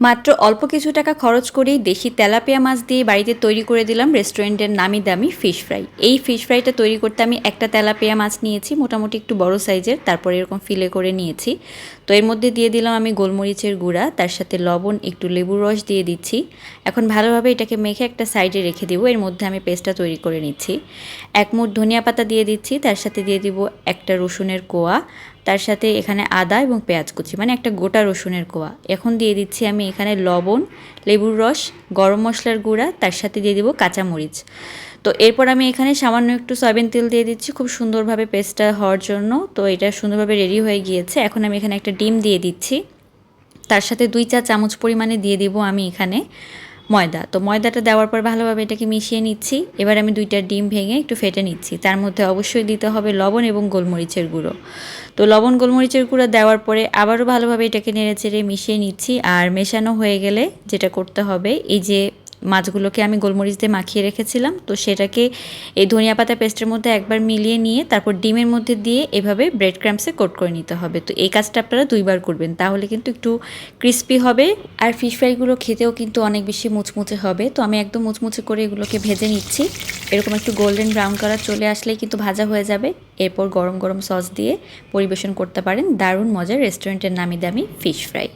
মাত্র অল্প কিছু টাকা খরচ করেই দেশি তেলাপিয়া মাছ দিয়ে বাড়িতে তৈরি করে দিলাম রেস্টুরেন্টের নামি দামি ফিশ ফ্রাই। এই ফিশ ফ্রাইটা তৈরি করতে আমি একটা তেলাপিয়া মাছ নিয়েছি, মোটামুটি একটু বড় সাইজের, তারপরে এরকম ফিলে করে নিয়েছি। তো এর মধ্যে দিয়ে দিলাম আমি গোলমরিচের গুঁড়া, তার সাথে লবণ, একটু লেবুর রস দিয়ে দিচ্ছি। এখন ভালোভাবে এটাকে মেখে একটা সাইডে রেখে দেবো, এর মধ্যে আমি পেস্টটা তৈরি করে নিচ্ছি। এক মুঠ ধনিয়া পাতা দিয়ে দিচ্ছি, তার সাথে দিয়ে দিব একটা রসুনের কোয়া তার সাথে এখানে আদা এবং পেঁয়াজ কুচি মানে একটা গোটা রসুনের কোয়া। এখন দিয়ে দিচ্ছি আমি এখানে লবণ, লেবুর রস, গরম মশলার গুঁড়া, তার সাথে দিয়ে দিব কাঁচামরিচ। তো এরপর আমি এখানে সামান্য একটু সয়াবিন তেল দিয়ে দিচ্ছি, খুব সুন্দরভাবে পেস্টটা হওয়ার জন্য। তো এটা সুন্দরভাবে রেডি হয়ে গিয়েছে। এখন আমি এখানে একটা ডিম দিয়ে দিচ্ছি। তার সাথে দুই চা চামচ পরিমাণে দিয়ে দিব আমি এখানে ময়দা। তো ময়দাটা দেওয়ার পর ভালোভাবে এটাকে মিশিয়ে নিচ্ছি। এবার আমি দুইটা ডিম ভেঙে একটু ফেটে নিচ্ছি। তার মধ্যে অবশ্যই দিতে হবে লবণ এবং গোলমরিচের গুঁড়ো। তো লবণ, গোলমরিচের গুঁড়ো দেওয়ার পরে আবারও ভালোভাবে এটাকে নেড়ে চেড়ে মিশিয়ে নিচ্ছি। আর মেশানো হয়ে গেলে যেটা করতে হবে, এই যে মাছগুলোকে আমি গোলমরিচ দিয়ে মাখিয়ে রেখেছিলাম। তো সেটাকে এই ধনিয়া পাতা পেস্টের মধ্যে একবার মিলিয়ে নিয়ে তারপর ডিমের মধ্যে দিয়ে এভাবে ব্রেড ক্রামসে কোট করে নিতে হবে। তো এই কাজটা আপনারা দুইবার করবেন। তাহলে কিন্তু একটু ক্রিস্পি হবে আর ফিশ ফ্রাইগুলো খেতেও কিন্তু অনেক বেশি মুচমুচে হবে। তো আমি একদম মুচমুচে করে এগুলোকে ভেজে নিচ্ছি। এরকম একটু গোল্ডেন ব্রাউন কালার চলে আসলেই কিন্তু ভাজা হয়ে যাবে। এরপর গরম গরম সস দিয়ে পরিবেশন করতে পারেন। দারুণ মজার রেস্টুরেন্টের নামি দামি ফিশ ফ্রাই